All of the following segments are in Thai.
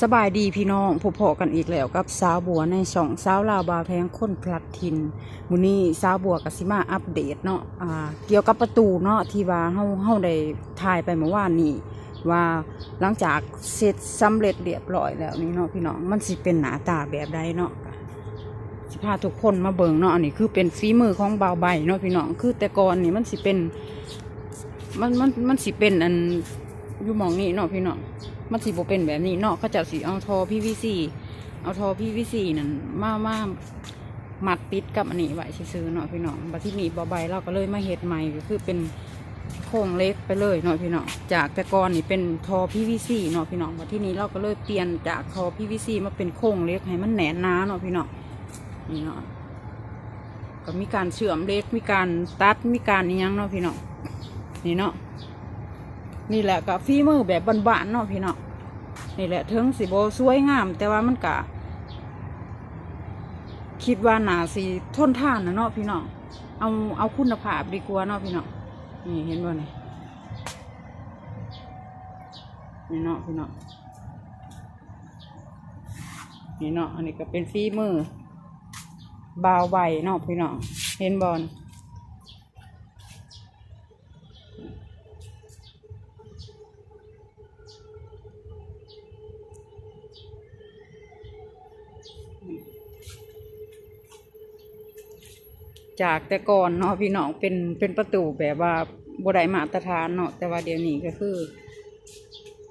สบายดีพี่น้องพบพอกันอีกแล้วกับสาวบัวในช่องสาวลาวบาแพงค้นพลัดทินมื้อนี้สาวบัวกับสิมาอัปเดตเนาะอ่าเกี่ยวกับประตูเนาะที่ว่าเฮาเฮาได้ถ่ายไปเมื่อวานนี้ว่าหลังจากเสร็จสำเร็จเรียบร้อยแล้วนี่เนาะพี่น้องมันสิเป็นหน้าตาแบบใดเนาะสิพาทุกคนมาเบิ่งเนาะอันนี้คือเป็นฝีมือของบ่าวใบเนาะพี่น้องคือแต่ก่อนนี่มันสิเป็นมันมันมันสิเป็นอันอยู่มองนี้เนาะพี่น้อง มันสิบ่เป็นแบบนี้เนาะเขาจะสิเอาทอ PVC เอาทอ PVC นั่นมามามัดติดกับอันนี้ไว้ซื้อเนาะพี่น้องบัดที่นี้บ่ใบเราก็เลยมาเฮ็ดใหม่ก็คือเป็นโครงเล็กไปเลยเนาะพี่น้องจากแต่ก่อนนี่เป็นทอ PVC เนาะพี่น้องบัดที่นี้เราก็เลยเปลี่ยนจากทอ PVC มาเป็นโครงเล็กให้มันแหนหนาเนาะพี่น้องนี่เนาะก็มีการเชื่อมเล็กมีการตัดมีการอิหยังเนาะพี่น้องนี่เนาะ นี่แหละก็ฝีมือแบบบานๆเนาะพี่เนาะนี่แหละถึงสิโบสวยงาม แต่ว่ามันกะคิดว่าหนาสีทนทานนะเนาะพี่เนาะเอาเอาคุณภาพดีกว่าเนาะพี่เนาะนี่เห็นบ่นี่นี่เนาะพี่เนาะนี่เนาะอันนี้ก็เป็นฝีมือบาวใบเนาะพี่เนาะเห็นบอล จากแต่ก่อนเนาะพี่น้องเป็นเป็นประตูแบบว่าบไดมาตรฐานเนาะแต่ว่าเดี๋ยวนี้ก็คือ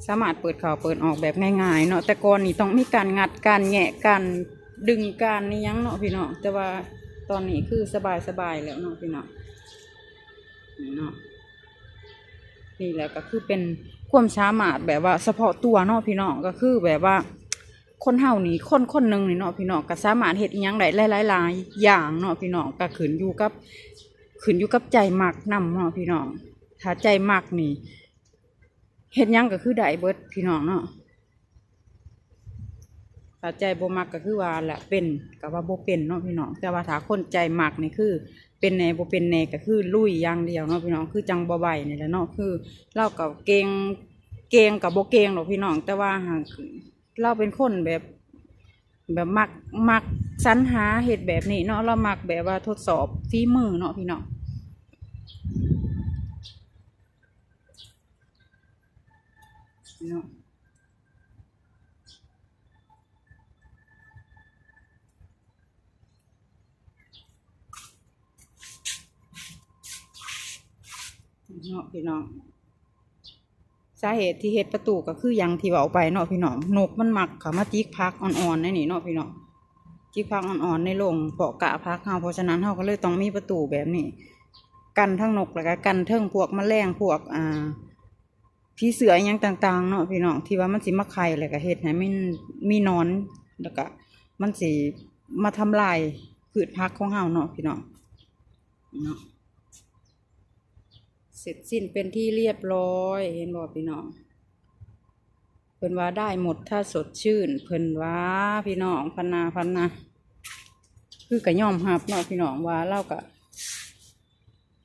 สามารถเปิดเข้าเปิดออกแบบง่ายๆเนาะแต่ก่อนนี่ต้องมีการงัดการแงะการดึงการนี่ยังเนาะพี่น้องแต่ว่าตอนนี้คือสบายๆแล้วเนาะพี่น้องเนาะนี่แหละก็คือเป็นความสามารถแบบว่าเฉพาะตัวเนาะพี่น้องก็คือแบบว่า คนเฮานี่คนคนหนึ่งนี่เนาะพี่น้องก็สามารถเฮ็ดอิหยังได้หลายๆหลายอย่างเนาะพี่น้องก็ขึ้นอยู่กับขึ้นอยู่กับใจมักนำเนาะพี่น้องถ้าใจมักนี่เฮ็ดหยังก็คือได้เบิดพี่น้องเนาะถ้าใจบ่มักก็คือว่าแหละเป็นก็ว่าบ่เป็นเนาะพี่น้องแต่ว่าถ้าคนใจมักนี่คือ เป็นแน่บ่เป็นแน่ก็คือลุยอย่างเดียวเนาะพี่น้องคือจังบ่ใบนี่แหละเนาะคือเราก็เก่งเก่งกับบ่เก่งหรอกพี่น้องแต่ว่าหาก เราเป็นคนแบบแบบมักมักสรรหาเหตุแบบนี้เนาะเรามักแบบว่าทดสอบฝีมือเนาะพี่เนาะเนาะเนาะพี่น้อง สาเหตุที่เฮ็ดประตูก็คือยังที่เว้าไปเนาะพี่น้องนกมันมักเขามาจิกพักอ่อนๆในนี่เนาะพี่น้องจิกพักอ่อนๆในโรงเปาะกะพักเฮาเพราะฉะนั้นเฮาก็เลยต้องมีประตูแบบนี้ กันทั้งนกแล้วก็กันเทิงพวกแมลงพวกอ่าผีเสืออหยังต่าง ๆ เนาะพี่น้องที่ว่ามันสิมาไข่แล้วก็เฮ็ดให้มันมีนอนแล้วก็มันสิมาทำลายพืชพักของเฮาเนาะพี่น้องเนาะ เสร็จสิ้นเป็นที่เรียบร้อย เห็นบอกพี่น้อง เพิ่นว่าได้หมดถ้าสดชื่น เพิ่นว่าพี่น้องพันนาพันนาคือกะย่อมรับเนาะพี่น้องว่าเล่าก็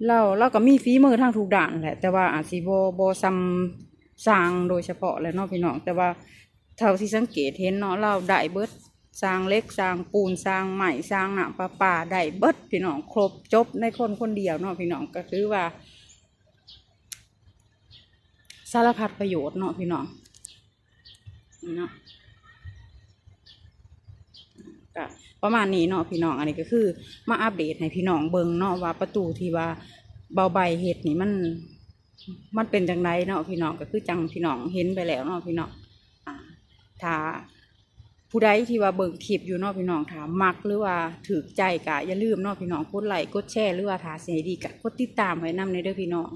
เราเราก็มีฝีมือทางทุกด้านแหละ แต่ว่าอาจสิบ่บ่ซ้ำสร้างโดยเฉพาะแหละเนาะพี่น้อง แต่ว่าเท่าที่สังเกตเห็นเนาะเราได้เบิดสร้างเล็กสร้างปูนสร้างใหม่สร้างหน้าปลาป่าได้เบิดพี่น้องครบจบในคนคนเดียวเนาะพี่น้องก็คือว่า สารพัดประโยชน์เนาะพี่น้องเนาะก็ประมาณนี้เนาะพี่น้องอันนี้ก็คือ มาอัปเดตให้พี่น้องเบิงเนาะว่าประตูที่ว่าเบาใบเห็ดนี่มันมันเป็นจังไดเนาะพี่น้องก็คือจังพี่น้องเห็นไปแล้วเนาะพี่น้องอ่าถ้าผู้ใดที่ว่าเบิ่งคลิปอยู่เนาะพี่น้องถามมักหรือว่าถือใจกะอย่าลืมเนาะพี่น้องกดไลค์กดแชร์หรือว่าถ้าเสียดีกะกดติดตามไว้นำในเด้อพี่น้อง